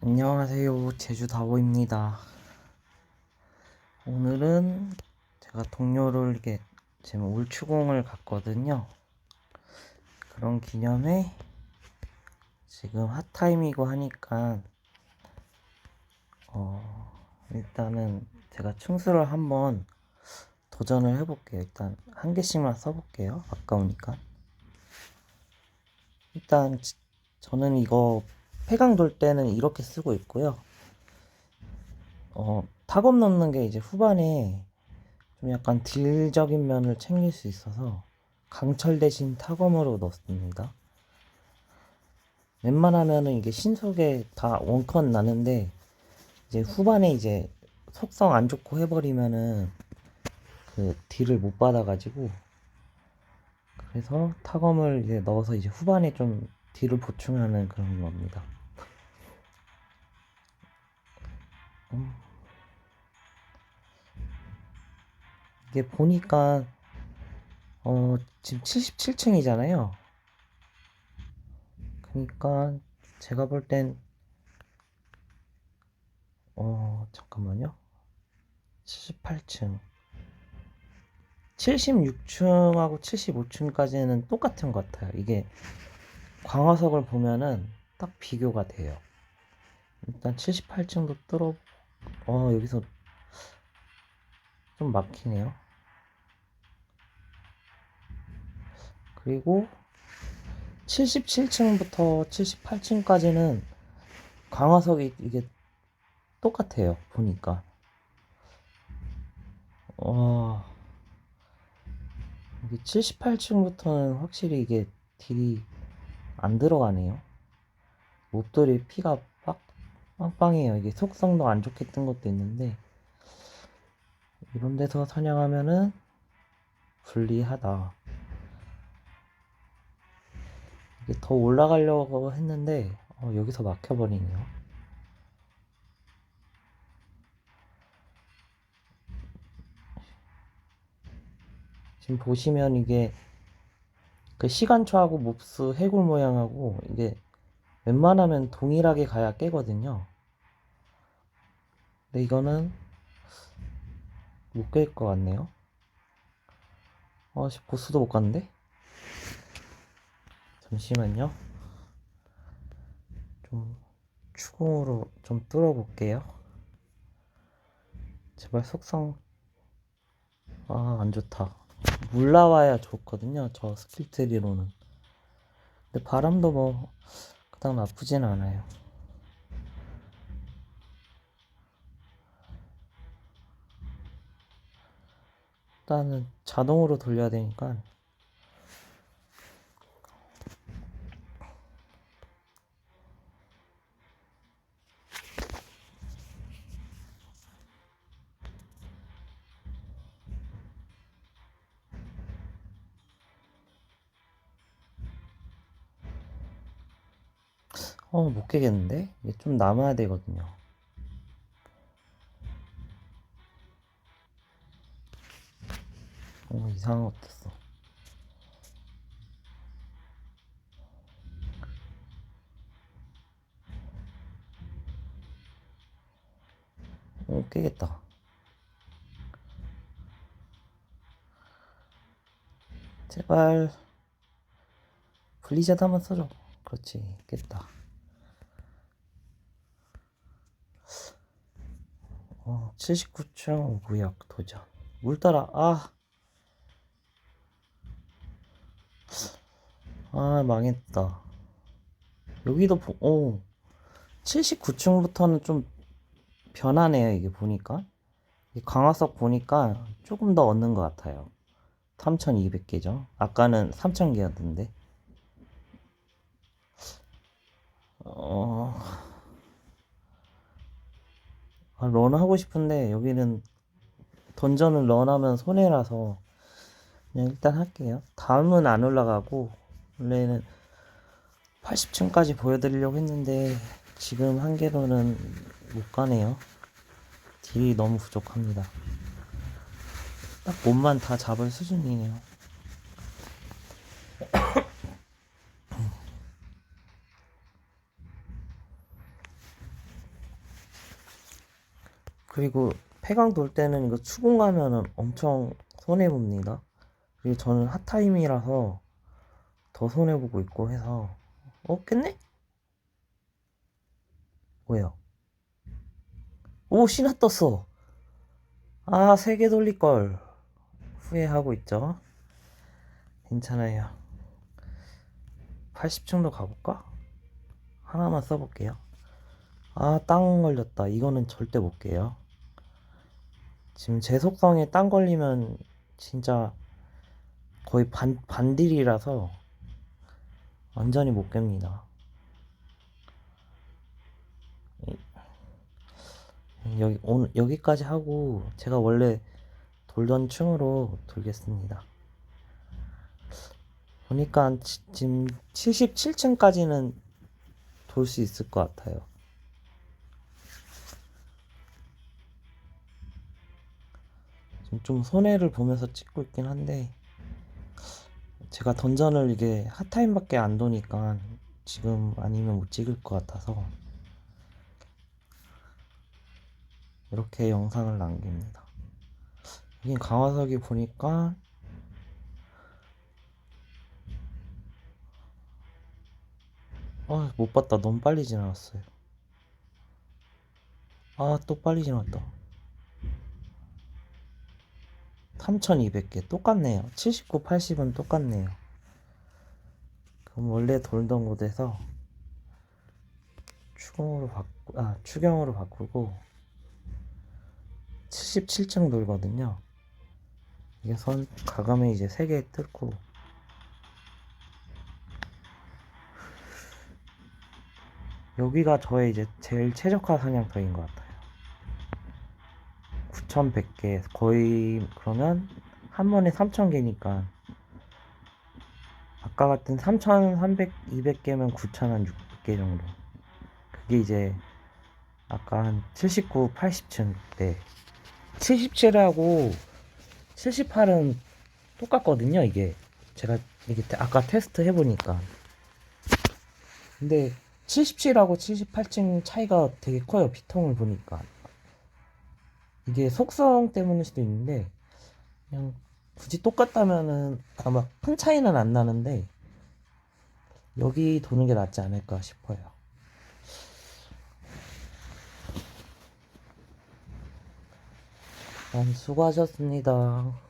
안녕하세요. 제주다보입니다. 오늘은 제가 동료를 이렇게 지금 울추공을 갔거든요. 그런 기념에 지금 핫타임이고 하니까 어 일단은 제가 충수를 한번 도전을 해볼게요. 일단 한 개씩만 써볼게요. 아까우니까. 일단 지- 저는 이거 폐강 돌 때는 이렇게 쓰고 있고요. 어, 탁업 넣는 게 이제 후반에 좀 약간 딜적인 면을 챙길 수 있어서 강철 대신 탁검으로 넣습니다. 웬만하면은 이게 신속에 다 원컷 나는데 이제 후반에 이제 속성 안 좋고 해버리면은 그 딜을 못 받아가지고 그래서 탁검을 이제 넣어서 이제 후반에 좀 딜을 보충하는 그런 겁니다. 이게 보니까 어 지금 77층이잖아요. 그러니까 제가 볼 땐 어 잠깐만요. 78층 76층하고 75층까지는 똑같은 것 같아요. 이게 광화석을 보면은 딱 비교가 돼요. 일단 78층도 뚫어, 어, 여기서 좀 막히네요. 그리고 77층부터 78층까지는 광화석이 이게 똑같아요. 보니까. 와, 이게 78층부터는 확실히 이게 딜이 안 들어가네요. 몹돌이 피가 빡, 빵빵해요. 이게 속성도 안 좋게 뜬 것도 있는데, 이런 데서 사냥하면은 불리하다. 이게 더 올라가려고 했는데, 어, 여기서 막혀버리네요. 지금 보시면 이게 그 시간초하고 몹스 해골 모양하고 이게 웬만하면 동일하게 가야 깨거든요. 근데 이거는 못 깰 것 같네요. 어, 씨, 보스도 못 갔는데? 잠시만요. 좀 추궁으로 좀 뚫어볼게요. 제발 속성 아, 안 좋다. 물 나와야 좋거든요. 저 스킬 트리로는. 근데 바람도 뭐 그닥 나쁘진 않아요. 일단은 자동으로 돌려야 되니까 어, 못 깨겠는데? 이게 좀 남아야 되거든요. 어, 이상한 것 됐어. 어, 깨겠다. 제발. 블리자드 한번 써줘. 그렇지, 깼다. 어, 79층 무역 도전. 물 따라, 아. 아, 망했다. 여기도, 보, 어, 79층부터는 좀 변하네요, 이게 보니까. 이 강화석 보니까 조금 더 얻는 것 같아요. 3200개죠. 아까는 3000개였는데. 어, 아, 런 하고 싶은데 여기는 던전을 런하면 손해라서 일단 할게요. 다음은 안 올라가고 원래는 80층까지 보여드리려고 했는데 지금 한계로는 못 가네요. 딜이 너무 부족합니다. 딱 몸만 다 잡을 수준이에요. 그리고 폐강 돌 때는 이거 추궁 가면은 엄청 손해 봅니다. 그리고 저는 핫타임이라서 더 손해 보고 있고 해서 어 깼네? 뭐야? 오 신화 떴어. 아 세 개 돌릴 걸 후회하고 있죠. 괜찮아요. 80층도 가볼까? 하나만 써볼게요. 아, 땅 걸렸다. 이거는 절대 못 깨요. 지금 제 속성에 땅 걸리면 진짜 거의 반, 반딜이라서 완전히 못 깹니다. 이- 여기, 오늘, 여기까지 하고 제가 원래 돌던 층으로 돌겠습니다. 보니까 지- 지금 77층까지는 돌 수 있을 것 같아요. 좀 손해를 보면서 찍고 있긴 한데 제가 던전을 이게 핫타임밖에 안 도니까 지금 아니면 못 찍을 것 같아서 이렇게 영상을 남깁니다. 여긴 강화석이 보니까 아, 못 봤다. 너무 빨리 지나갔어요. 아, 또 빨리 지나갔다. 3200개. 똑같네요. 79, 80은 똑같네요. 그럼 원래 돌던 곳에서 추경으로 바꾸, 아, 추경으로 바꾸고 77층 돌거든요. 이게 선, 가감에 이제 3개 뚫고 여기가 저의 이제 제일 최적화 사냥터인 것 같아요. 9,100개 거의 그러면 한 번에 3,000개니까 아까 같은 3,300, 200개면 9,600개 정도. 그게 이제 아까 한 79, 80층 때 77하고 78은 똑같거든요. 이게 제가 이게 아까 테스트 해보니까 근데 77하고 78층 차이가 되게 커요. 피통을 보니까. 이게 속성 때문일 수도 있는데, 그냥 굳이 똑같다면은 아마 큰 차이는 안 나는데, 여기 도는 게 낫지 않을까 싶어요. 난 수고하셨습니다.